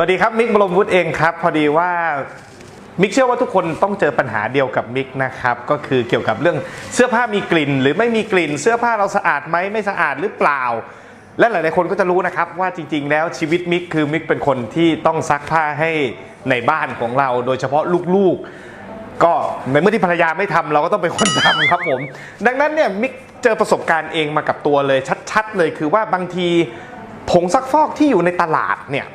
สวัสดีครับมิกบรมวุฒิเองครับ พอดีว่ามิกเชื่อว่าทุกคนต้องเจอปัญหาเดียวกับมิกนะครับ ก็คือเกี่ยวกับเรื่องเสื้อผ้ามีกลิ่น หรือไม่มีกลิ่น เสื้อผ้าเราสะอาดไหมไม่สะอาดหรือเปล่า และหลายๆคนก็จะรู้นะครับว่าจริง ๆ แล้วชีวิตมิกคือมิกเป็นคนที่ต้องซักผ้าให้ในบ้านของเรา โดยเฉพาะลูกๆ ก็ในเมื่อที่ภรรยาไม่ทำเราก็ต้องเป็นคนทำครับผม ดังนั้นเนี่ยมิกเจอประสบการณ์เองมากับตัวเลยชัด ๆ เลยคือว่าบางทีผงซักฟอกที่อยู่ในตลาดเนี่ย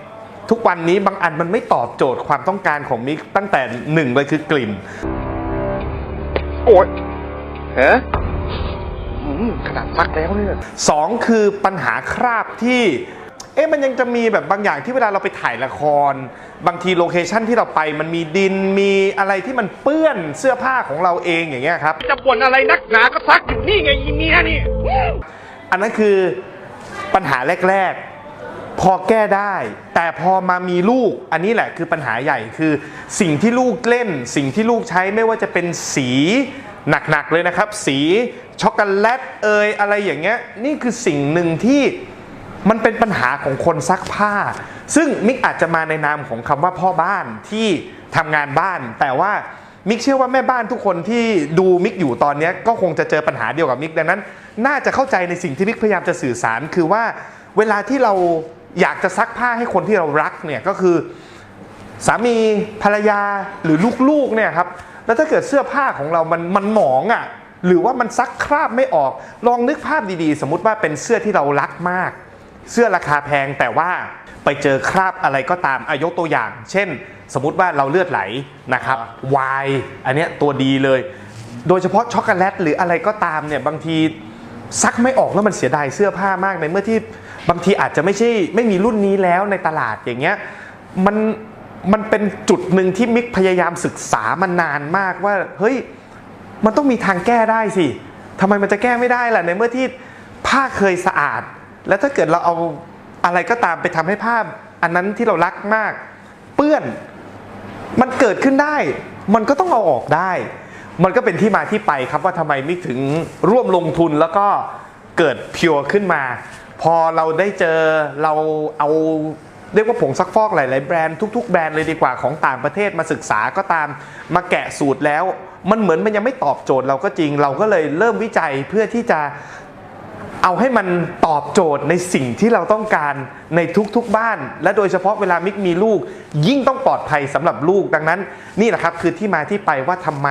ทุกวันนี้บางอันมันไม่ตอบโจทย์ความต้องการของมิกตั้งแต่หนึ่งเลยคือกลิ่น โอ้ยฮะอืมขนาดซักแล้วเนี่ยสองคือปัญหาคราบที่ เอ๊ะมันยังจะมีแบบบางอย่างที่เวลาเราไปถ่ายละคร บางทีโลเคชั่นที่เราไปมันมีดินมีอะไรที่มันเปื้อนเสื้อผ้าของเราเองอย่างเงี้ยครับ จะบ่นอะไรนักหนาก็ซักอยู่นี่ไงอีเมียนี่ อันนั้นคือปัญหาแรก ๆ พอแก้ได้ แต่พอมามีลูกอันนี้แหละคือปัญหาใหญ่คือ สิ่งที่ลูกเล่น สิ่งที่ลูกใช้ไม่ว่าจะเป็นสีหนักๆเลยนะครับ สีช็อกโกแลตเอยอะไรอย่างเงี้ยนี่คือสิ่งหนึ่งที่มันเป็นปัญหาของคนซักผ้า ซึ่งมิกอาจจะมาในนามของคำว่าพ่อบ้านที่ทำงานบ้าน แต่ว่ามิกเชื่อว่าแม่บ้านทุกคนที่ดูมิกอยู่ตอนนี้ก็คงจะเจอปัญหาเดียวกับมิกดังนั้น น่าจะเข้าใจในสิ่งที่มิกพยายามจะสื่อสารคือว่า เวลาที่เรา อยากจะซักผ้าให้คนที่เรารักเนี่ยก็คือสามีภรรยาหรือลูกๆเนี่ยครับแล้วถ้าเกิดเสื้อผ้าของเรามันมันหมองอะ่ะหรือว่ามันซักคราบไม่ออก ลองนึกภาพดีๆ สมมุติว่าเป็นเสื้อที่เรารักมาก เสื้อราคาแพงแต่ว่าไปเจอคราบอะไรก็ตามอายกตัวอย่าง เช่น สมมุติว่าเราเลือดไหลนะครับวายอันเนี้ยตัวดีเลย โดยเฉพาะช็อกโกแลตหรืออะไรก็ตามเนี่ยบางทีซักไม่ออกแล้วมันเสียดายเสื้อผ้ามากในเมื่อที่ บางทีอาจจะไม่ใช่ไม่มีรุ่นนี้แล้วในตลาดอย่างเงี้ยมันมันเป็นจุดหนึ่งที่มิกพยายามศึกษามานานมากว่าเฮ้ยมันต้องมีทางแก้ได้สิทำไมมันจะแก้ไม่ได้ล่ะในเมื่อที่ผ้าเคยสะอาด แล้วถ้าเกิดเราเอาอะไรก็ตามไปทำให้ผ้าอันนั้นที่เรารักมาก เปื้อนมันเกิดขึ้นได้ มันก็ต้องเอาออกได้ มันก็เป็นที่มาที่ไปครับว่าทำไมมิกถึงร่วมลงทุนแล้วก็เกิดเพียวขึ้นมา พอเราได้เจอเราเอาเรียกว่าผงซักฟอกหลาย ๆ แบรนด์ทุก ๆ แบรนด์เลยดีกว่าของต่างประเทศมาศึกษาก็ตามมาแกะสูตรแล้ว มันเหมือนมันยังไม่ตอบโจทย์เราก็จริง เราก็เลยเริ่มวิจัยเพื่อที่จะเอาให้มันตอบโจทย์ในสิ่งที่เราต้องการในทุกๆบ้าน และโดยเฉพาะเวลามิกมีลูก ยิ่งต้องปลอดภัยสำหรับลูกดังนั้น นี่แหละครับคือที่มาที่ไปว่าทำไม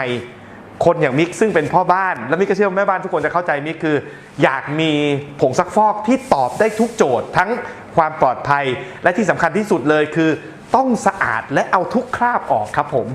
คนอย่างมิกซึ่งเป็นพ่อบ้าน และมิกก็เชื่อว่าแม่บ้านทุกคนจะเข้าใจมิกคือ อยากมีผงซักฟอกที่ตอบได้ทุกโจทย์ ทั้งความปลอดภัย และที่สำคัญที่สุดเลยคือ ต้องสะอาดและเอาทุกคราบออกครับผม